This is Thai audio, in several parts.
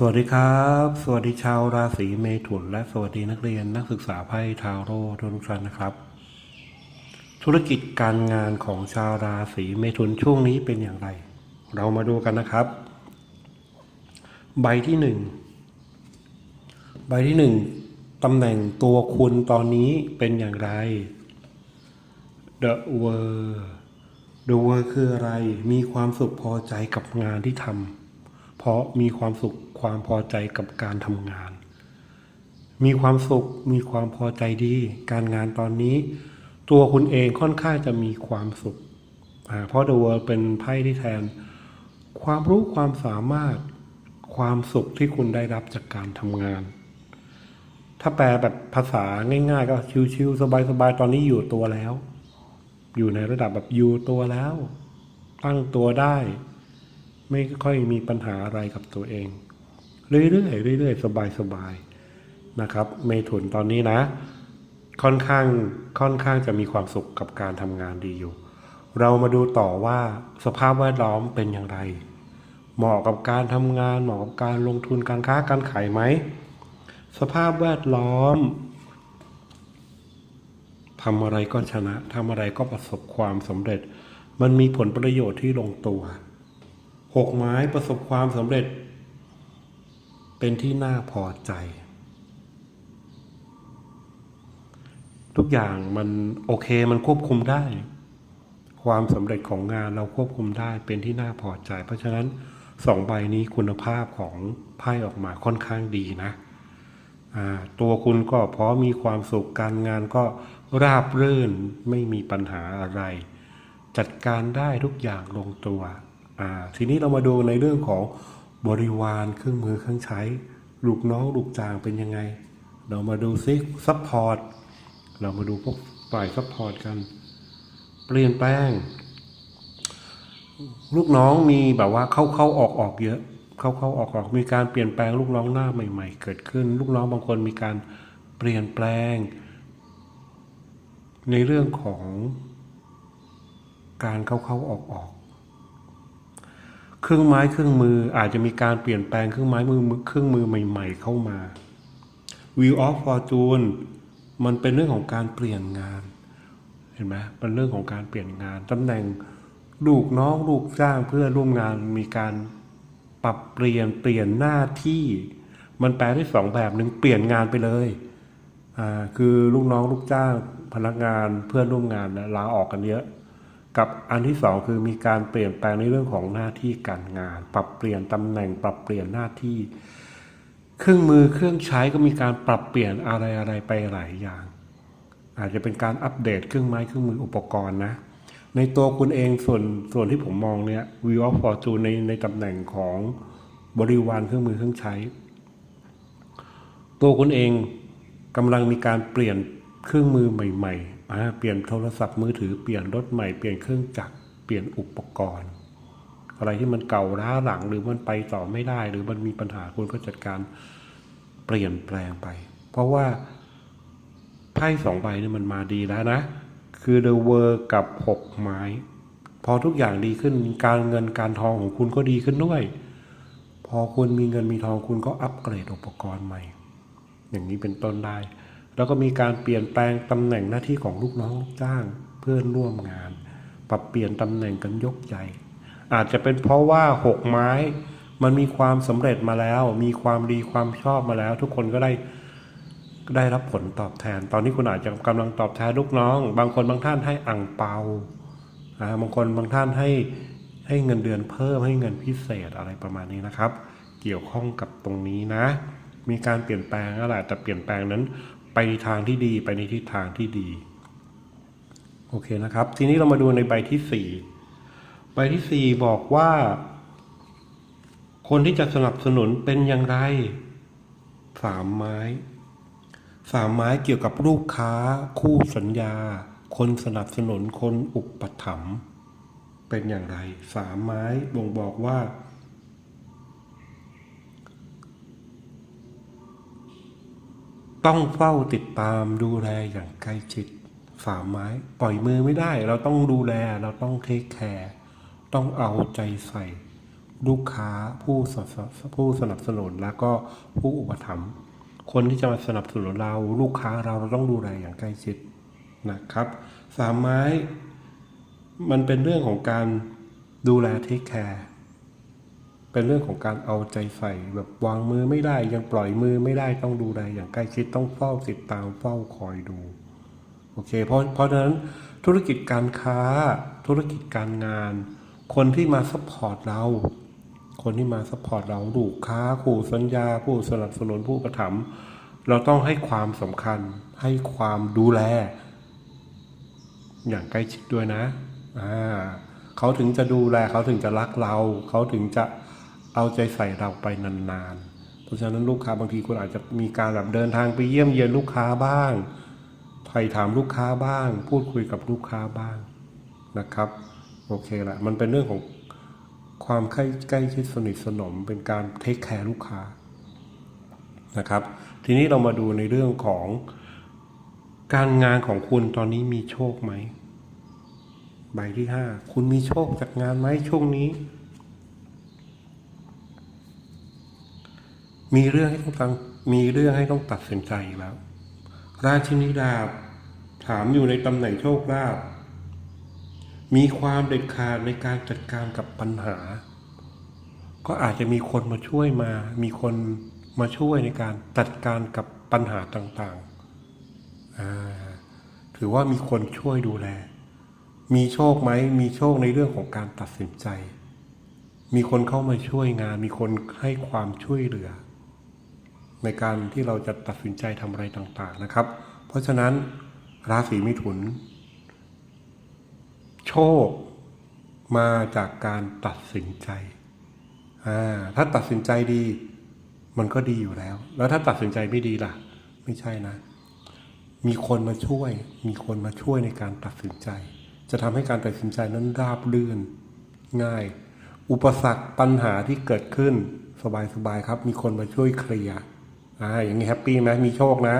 สวัสดีครับ สวัสดีชาวราศีเมถุน และสวัสดีนักเรียนนักศึกษาไพ่ทาโร่ทุกท่านนะครับ ธุรกิจการงานของชาวราศีเมถุนช่วงนี้เป็นอย่างไร เรามาดูกันนะครับ ใบที่หนึ่งใบที่หนึ่งตำแหน่งตัวคุณตอนนี้เป็นอย่างไร The World The World คืออะไรมีความสุขพอใจกับงานที่ทำ เพราะมีความสุขความพอใจกับการทำงาน มีความสุขมีความพอใจดี การงานตอนนี้ ตัวคุณเองค่อนข้างจะมีความสุข เพราะ The World เป็นไพ่ที่แทน ความรู้ความสามารถความสุขที่คุณได้รับจากการทำงาน ถ้าแปลแบบภาษาง่าย ๆ ก็ชิวๆสบายๆตอนนี้อยู่ตัวแล้ว อยู่ในระดับแบบอยู่ตัวแล้ว ตั้งตัวได้ ไม่ค่อยมีปัญหาอะไรกับตัวเอง เรื่อยๆเรื่อยๆ สบายๆนะครับเมถุนตอนนี้นะ ค่อนข้างค่อนข้างจะมีความสุขกับการทำงานดีอยู่ เรามาดูต่อว่าสภาพแวดล้อมเป็นอย่างไร เหมาะกับการทำงาน เหมาะกับการลงทุนการค้าการขายไหมสภาพแวดล้อมทำอะไรก็ชนะทำอะไรก็ประสบความสำเร็จ มันมีผลประโยชน์ที่ลงตัว หกไม้ประสบความสำเร็จ เป็นที่น่าพอใจ ทุกอย่างมันโอเคมันควบคุมได้ ความสำเร็จของงานเราควบคุมได้เป็นที่น่าพอใจ เพราะฉะนั้นสองใบนี้คุณภาพของไพ่ออกมาค่อนข้างดีนะตัวคุณก็พร้อมมีความสุขการงานก็ราบรื่นไม่มีปัญหาอะไร จัดการได้ทุกอย่างลงตัว อ่าทีนี้เรามาดูในเรื่องของบริวารเครื่องมือเครื่องใช้ ลูกน้องลูกจ้างเป็นยังไง เรามาดูซิซัพพอร์ตเรามาดูพวกฝ่ายซัพพอร์ตกัน เปลี่ยนแปลง ลูกน้องมีแบบว่าเข้าเข้าออกออกเยอะเข้าเข้าออกออกมีการเปลี่ยนแปลงลูกน้องหน้าใหม่ ๆ เกิดขึ้น ลูกน้องบางคนมีการเปลี่ยนแปลง ในเรื่องของการเข้าเข้าออกออก เครื่องไม้เครื่องมืออาจจะมีการเปลี่ยนแปลงเครื่องไม้มือเครื่องมือใหม่ ๆ เข้ามา Wheel of Fortune มันเป็นเรื่องของการเปลี่ยนงาน เห็นไหมเป็นเรื่องของการเปลี่ยนงานตำแหน่งลูกน้องลูกจ้างเพื่อนร่วมงานมีการปรับเปลี่ยนเปลี่ยนหน้าที่ มันแปลได้สองแบบหนึ่งเปลี่ยนงานไปเลยอ่าคือลูกน้องลูกจ้างพนักงานเพื่อนร่วมงานนะลาออกกันเยอะ กับอันที่สองคือมีการเปลี่ยนแปลงในเรื่องของหน้าที่การงาน ปรับเปลี่ยนตำแหน่ง ปรับเปลี่ยนหน้าที่ เครื่องมือเครื่องใช้ก็มีการปรับเปลี่ยนอะไรอะไรไปหลายอย่าง อาจจะเป็นการอัปเดตเครื่องไม้เครื่องมืออุปกรณ์นะ ในตัวคุณเองส่วนส่วนที่ผมมองเนี่ย View of Fortune ในในตำแหน่งของบริวารเครื่องมือเครื่องใช้ ตัวคุณเองกำลังมีการเปลี่ยนเครื่องมือใหม่ ๆ เปลี่ยนโทรศัพท์มือถือเปลี่ยนรถใหม่เปลี่ยนเครื่องจักรเปลี่ยนอุปกรณ์ อะไรที่มันเก่าล้าหลังหรือมันไปต่อไม่ได้ หรือมันมีปัญหาคุณก็จัดการเปลี่ยนแปลงไป เพราะว่าไพ่สองใบนี่มันมาดีแล้วนะ คือ The World กับหกไม้พอทุกอย่างดีขึ้นการเงินการทองของคุณก็ดีขึ้นด้วย พอคุณมีเงินมีทองคุณก็อัปเกรดอุปกรณ์ใหม่ อย่างนี้เป็นต้นได้ แล้วก็มีการเปลี่ยนแปลงตำแหน่งหน้าที่ของลูกน้องลูกจ้างเพื่อนร่วมงาน ปรับเปลี่ยนตำแหน่งกันยกใหญ่อาจจะเป็นเพราะว่าหกไม้ มันมีความสำเร็จมาแล้ว มีความดีความชอบมาแล้ว ทุกคนก็ได้ได้รับผลตอบแทน ตอนนี้คุณอาจจะกำลังตอบแทนลูกน้อง บางคนบางท่านให้อ่งเปาอ่าบางคนบางท่านให้ให้เงินเดือนเพิ่มให้เงินพิเศษอะไรประมาณนี้นะครับ เกี่ยวข้องกับตรงนี้นะ มีการเปลี่ยนแปลงอะไรแต่เปลี่ยนแปลงนั้น ไปในทางที่ดีไปในทิศทางที่ดี โอเคนะครับ ทีนี้เรามาดูในใบที่สี่ใบที่สี่บอกว่า คนที่จะสนับสนุนเป็นอย่างไรสามไม้สามไม้เกี่ยวกับลูกค้า คู่สัญญา คนสนับสนุนคนอุปถัมภ์เป็นอย่างไร สามไม้บ่งบอกว่า ต้องเฝ้าติดตามดูแลอย่างใกล้ชิดสามไม้ปล่อยมือไม่ได้ เราต้องดูแลเราต้องเทคแคร์ต้องเอาใจใส่ ลูกค้าผู้สนับผู้สนับสนุนแล้วก็ผู้อุปถัมภ์คนที่จะมาสนับสนุนเราลูกค้าเราเราต้องดูแลอย่างใกล้ชิดนะครับสามไม้ มันเป็นเรื่องของการดูแลเทคแคร์ เป็นเรื่องของการเอาใจใส่ แบบวางมือไม่ได้ยังปล่อยมือไม่ได้ต้องดูแลอย่างใกล้ชิดต้องเฝ้าติดตามเฝ้าคอยดูโอเคเพราะเพราะฉะนั้นธุรกิจการค้า ธุรกิจการงาน คนที่มาซัพพอร์ตเรา คนที่มาซัพพอร์ตเราลูกค้าคู่สัญญา ผู้สนับสนุนผู้ประถมเราต้องให้ความสำคัญให้ความดูแล อย่างใกล้ชิดด้วยนะอ่าเขาถึงจะดูแลเขาถึงจะรักเรา เขาถึงจะ เอาใจใส่เราไปนานๆ เพราะฉะนั้นลูกค้าบางทีคุณอาจจะมีการแบบเดินทางไปเยี่ยมเยียนลูกค้าบ้างไถ่ถามลูกค้าบ้าง พูดคุยกับลูกค้าบ้างนะครับโอเคละมันเป็นเรื่องของความใกล้ใกล้ชิดสนิทสนมเป็นการเทคแคร์ลูกค้านะครับ ทีนี้เรามาดูในเรื่องของการงานของคุณตอนนี้มีโชคไหมใบที่ห้าคุณมีโชคจากงานไหมช่วงนี้ มีเรื่องให้ต้องตังมีเรื่องให้ต้องตัดสินใจแล้ว ราชินีดาบ ถามอยู่ในตำแหน่งโชคลาภมีความเด็ดขาดในการจัดการกับปัญหา ก็อาจจะมีคนมาช่วยมา มีคนมาช่วยในการจัดการกับปัญหาต่างๆ ถือว่ามีคนช่วยดูแล มีโชคไหม มีโชคในเรื่องของการตัดสินใจ มีคนเข้ามาช่วยงาน มีคนให้ความช่วยเหลือ ในการที่เราจะตัดสินใจทำอะไรต่างๆนะครับ เพราะฉะนั้นราศีมิถุน โชคมาจากการตัดสินใจ ถ้าตัดสินใจดี มันก็ดีอยู่แล้ว แล้วถ้าตัดสินใจไม่ดีล่ะ ไม่ใช่นะ มีคนมาช่วย มีคนมาช่วยในการตัดสินใจ จะทำให้การตัดสินใจนั้นราบรื่นง่าย อุปสรรคปัญหาที่เกิดขึ้นสบายๆครับ มีคนมาช่วยเคลียร์ อ่าอย่างนี้แฮปปี้ไหมมีโชคนะ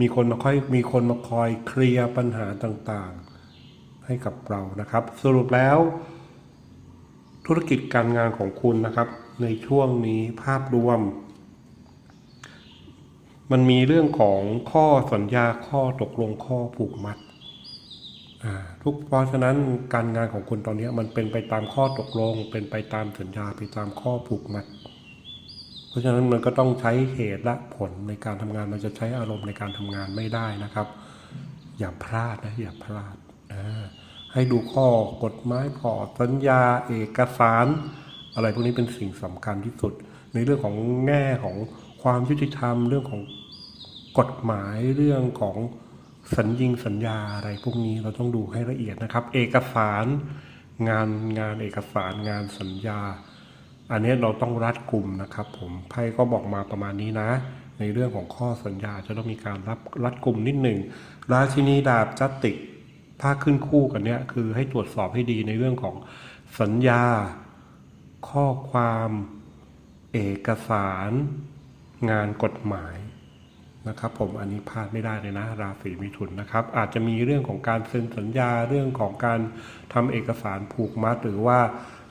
มีคนมาค่อยมีคนมาคอยเคลียร์ปัญหาต่างๆ ให้กับเรานะครับ สรุปแล้ว ธุรกิจการงานของคุณนะครับ ในช่วงนี้ภาพรวม มันมีเรื่องของข้อสัญญาข้อตกลงข้อผูกมัดอ่าทุกเพราะฉะนั้นการงานของคุณตอนนี้มันเป็นไปตามข้อตกลง เป็นไปตามสัญญาไปตามข้อผูกมัด ราะฉะนั้นมันก็ต้องใช้เหตุและผลในการทำงานมันจะใช้อารมณ์ในการทำงานไม่ได้นะครับ อย่าพลาดนะอย่าพลาดให้ดูข้อกฎหมายข้อสัญญาเอกสาร อะไรพวกนี้เป็นสิ่งสำคัญที่สุด ในเรื่องของแง่ของความยุติธรรม เรื่องของกฎหมายเรื่องของสัญญิงสัญญาอะไรพวกนี้เราต้องดูให้ละเอียดนะครับ เอกสารงานงานเอกสารงานสัญญา อันนี้เราต้องรัดกลุ่มนะครับ ผมไพ่ก็บอกมาประมาณนี้นะ ในเรื่องของข้อสัญญาจะต้องมีการรับรัดกลุ่มนิดหนึ่งราชินีดาบจัตติกถ้าขึ้นคู่กันเนี้ยคือให้ตรวจสอบให้ดีในเรื่องของสัญญา ข้อความ เอกสาร งานกฎหมายนะครับผมอันนี้พลาดไม่ได้เลยนะ ราศีมิถุนนะครับ อาจจะมีเรื่องของการเซ็นสัญญาเรื่องของการทำเอกสารผูกมัดหรือว่า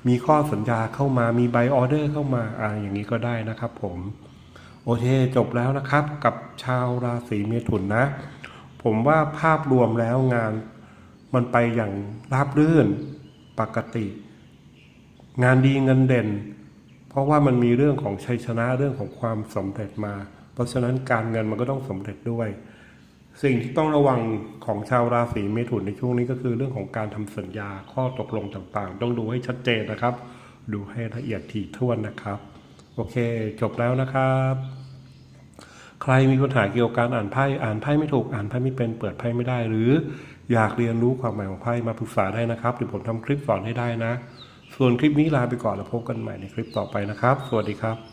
มีข้อสัญญาเข้ามามีใบออเดอร์เข้ามาอ่าอย่างนี้ก็ได้นะครับผมโอเคจบแล้วนะครับกับชาวราศีเมถุนนะ ผมว่าภาพรวมแล้วงานมันไปอย่างราบรื่นปกติ งานดีเงินเด่น เพราะว่ามันมีเรื่องของชัยชนะเรื่องของความสำเร็จมา เพราะฉะนั้นการเงินมันก็ต้องสำเร็จด้วย สิ่งที่ต้องระวังของชาวราศีเมถุนในช่วงนี้ก็คือเรื่องของการทำสัญญาข้อตกลงต่างๆ ต้องดูให้ชัดเจนนะครับ ดูให้ละเอียดถี่ถ้วนนะครับ โอเค จบแล้วนะครับ ใครมีปัญหาเกี่ยวกับการอ่านไพ่อ่านไพ่ไม่ถูกอ่านไพ่ไม่เป็นเปิดไพ่ไม่ได้ หรืออยากเรียนรู้ความหมายของไพ่มาปรึกษาได้นะครับเดี๋ยวผมทำคลิปสอนให้ได้นะ ส่วนคลิปนี้ลาไปก่อนแล้วพบกันใหม่ในคลิปต่อไปนะครับ สวัสดีครับ